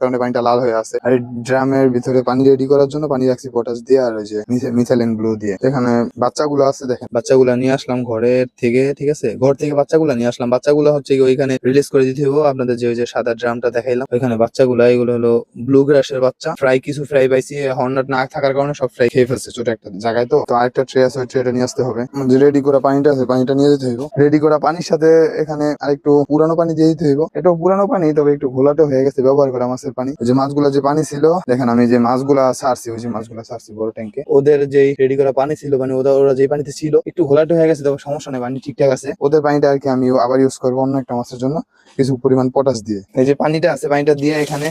কারণে পানিটা লাল হয়ে আছে। আর ড্রামের ভিতরে পানি রেডি করার জন্য পানি রাখছি পটাশ দিয়ে আর ওই যে মিথালিন ব্লু দিয়ে। এখানে বাচ্চাগুলো আছে দেখেন। বাচ্চাগুলো নিয়ে আসলাম ঘরের থেকে, ঠিক আছে? ঘর থেকে বাচ্চাগুলো নিয়ে আসলাম। বাচ্চাগুলো হচ্ছে ওইখানে রিলিজ করে দিতে হবে আপনাদের যে ওই যে সাদা ড্রামটা দেখাইলাম, ওইখানে বাচ্চাগুলো, এগুলো হলো ব্লু গ্রাসের বাচ্চা। ফ্রাই কিছু ফ্রাই পাইছি হর্নাট না থাকার কারণে সব ফ্রাই খেয়ে ফেলছে ছোট একটা জায়গায় তো। তো আরেকটা ট্রে আছে, ওই ট্রেটা নিয়ে আসতে হবে। রেডি করা পানিটা আছে, পানিটা নিয়ে যেতে হইব। রেডি করা পানির সাথে এখানে আরেকটু পুরানো পানি দিয়ে দিতে হইব। এটাও পুরানো পানি, তবে একটু ঘোলাটে হয়ে গেছে, ব্যবহার করা মাছের পানি। ওই যে মাছগুলা যে পানি ছিল, দেখেন আমি যে মাছগুলা ছাড়ছি ওই যে মাছগুলা ছাড়ছি বড় ট্যাঙ্কে ওদের যে রেডি করা পানি ছিল মানে ওরা ওরা যে পানিতে ছিল, একটু ঘোলাটে হয়ে গেছে, তবে সমস্যা নেই, পানি ঠিকঠাক আছে। ওদের পানিটা আর কি আমি আবার ইউজ করব অন্য একটা মাছের জন্য, কিছু পরিমাণ পটাশ দিয়ে। এই যে পানিটা আছে, পানিটা দিয়ে এখানে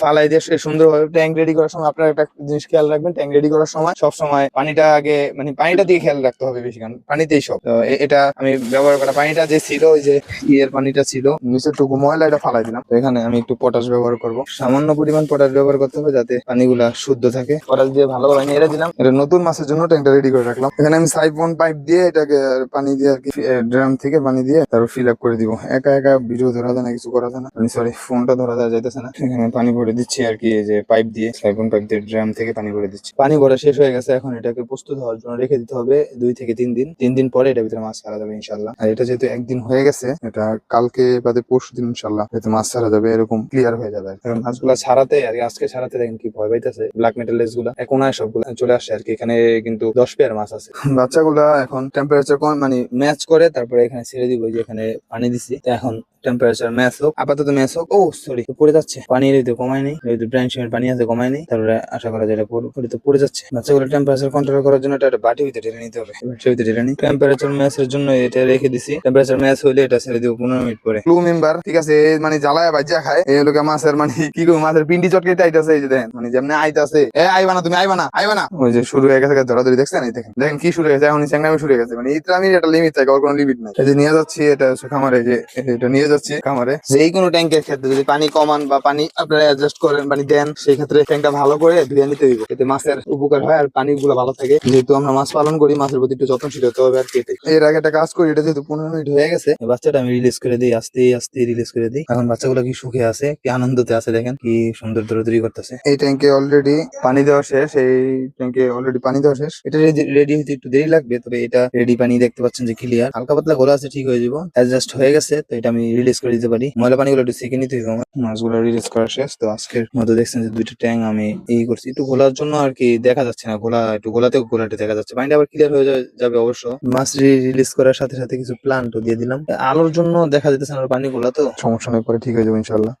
ফালাই দিয়ে সুন্দরভাবে ট্যাঙ্ক রেডি করার সময় আপনারা একটা জিনিস খেয়াল রাখবেন ট্যাঙ্ক রেডি করার সময় সব সময় পানিটা আগে মানে পানিটা দিয়ে খেয়াল রাখতে হবে বেশি, কারণ পানিতেই সব। এটা আমি ব্যবহার করা পানিটা যে ছিল, ওই যে ইয়ের পানিটা ছিল, নিচের টুকু ময়লা এটা ফালাই দিলাম। তো এখানে আমি একটু পটাশ ব্যবহার করব। সামান্য পরিমাণ পটাশ ব্যবহার করতে হবে যাতে পানিগুলা শুদ্ধ থাকে। পটাশ দিয়ে ভালো ভালোভাবে নেড়ে দিলাম। এটা নতুন মাছের জন্য ট্যাঙ্কটা রেডি করে রাখলাম। এখানে আমি সাইফোন পাইপ দিয়ে এটাকে পানি দিয়ে আর কি ড্রাম থেকে পানি দিয়ে তারপর ফিল আপ করে দিব। একা একা ভিডিও ধরা যায় না কিছু করা যায় না। সরি ফোনটা ধরা যায় যাইতেছে না। এখানে পানি ভরে দিচ্ছি আর কি এই যে পাইপ দিয়ে সাইফোন পাইপ দিয়ে ড্রাম থেকে পানি ভরে দিচ্ছি। পানি ভরা শেষ হয়ে গেছে এখন এটাকে প্রস্তুত হওয়ার জন্য রেখে দিতে হবে দুই থেকে তিন দিন। তিন দিন পরে এটার ভিতরে মাছ ছাড়া যাবে ইনশাল্লাহ আর এটা যেহেতু একদিন হয়ে গেছে এটা কালকে বাদে পরশু দিন ইনশাল্লাহ যেহেতু মাছ ছাড়া যাবে এরকম ক্লিয়ার হয়ে যাবে। কারণ মাছগুলা ছাড়াতে আর আজকে ছাড়াতে দেখেন কি ভয় পাইতেছে। ব্ল্যাক মেটাল লেসগুলা, এখন সবগুলা, চলে আসে আর কি। এখানে কিন্তু দশ পেয়ার মাছ আছে। বাচ্চাগুলা এখন টেম্পারেচার কম মানে ম্যাচ করে, তারপরে এখানে ছেড়ে দিব যে এখানে পানি দিছি। এখন টেম্পারেচার ম্যাচ হোক, আপাতত ম্যাচ হোক, ও সরি পড়ে যাচ্ছে। পানি তো কমায় নেই যেহেতু ব্র্যান্ড পানি আছে কমায় নেই। তারপরে আশা করা যায় এটা পড়ে যাচ্ছে। বাচ্চাগুলো টেম্পারেচার কন্ট্রোল করার জন্য এটা একটা বাটি ভিতরে ঢেলে নিতে হবে। বাটির ভিতরে ঢেলে নিই টেম্পারেচার ম্যাচের জন্য এটা রেখে দিছি। টেম্পারেচার ম্যাচ হলে এটা ছেড়ে দিব পনেরো মিনিট পরে। ক্লু মেম্বার ঠিক আছে মানে জ্বালায় বাজ্যা খায়। এই লোকে মাছের মানে কি করব মাছের পিন্ডি চটকে আইতাছে, এই যে দেখেন। মানে যেমনি আইতাছে। এ, আইবা না তুমি, আইবা না আইবা না। ওই যে শুরু হয়ে গেছে ধরাধরি দেখছেন? এই দেখেন দেখেন কি শুরু হয়ে গেছে এখন চ্যাংরামি শুরু হয়ে গেছে। মানে ইতরামির একটা লিমিট থাকে, ওর কোনো লিমিট নাই। যে নিয়ে যাচ্ছি, এটা খামারে যে, এটা নিয়ে যাচ্ছি খামারে। যে কোনো ট্যাঙ্কের ক্ষেত্রে যদি পানি কমান বা পানি আপনারা অ্যাডজাস্ট করেন পানি দেন সেই ক্ষেত্রে ট্যাঙ্কটা ভালো করে ধুয়ে নিতে হইব এতে মাছের উপকার হয় আর পানিগুলো ভালো থাকে। যেহেতু আমরা মাছ পালন করি মাছের প্রতি একটু যত্নশীল হতে হবে আর কি এটাই। এর আগে একটা কাজ করি এটা যেহেতু পনেরো মিনিট হয়ে গেছে। বাচ্চাটা আমি রিলিজ করে দিই আস্তে আস্তে রিলিজ করে দিই। এখন বাচ্চাগুলো কি সুখে আছে কি আনন্দতে আছে দেখেন কি সুন্দর দৌড়াদৌড়ি করতেছে। এই ট্যাঙ্কে অলরেডি পানি দেওয়া শেষ এই ট্যাঙ্কে অলরেডি পানি দেওয়া শেষ। এটা রেডি হতে একটু দেরি লাগবে তবে এটা রেডি পানি দেখতে পাচ্ছেন যে ক্লিয়ার হালকা পাতলা ঘোরা আছে ঠিক হয়ে যাব। অ্যাডজাস্ট হয়ে গেছে তো এটা আমি রিলিজ করে দিতে পারি। ময়লা পানিগুলো একটু শিখে নিতে হবে আমার। মাছগুলো রিলিজ করা শেষ। তো আজকের মতো দেখছেন যে দুইটা ট্যাং আমি এই করছি। একটু ঘোলার জন্য আর কি দেখা যাচ্ছে না। ঘোলা, একটু ঘোলাতেও ঘোলাটে দেখা যাচ্ছে। পানিটা আবার ক্লিয়ার হয়ে যাবে অবশ্য। মাছ রিলিজ করার সাথে সাথে কিছু প্লান্টও দিয়ে দিলাম। আলোর জন্য দেখা যেতেছে না পানি গুলা তো সমস্যা নেই, পরে ঠিক হয়ে যাবে ইনশাল্লাহ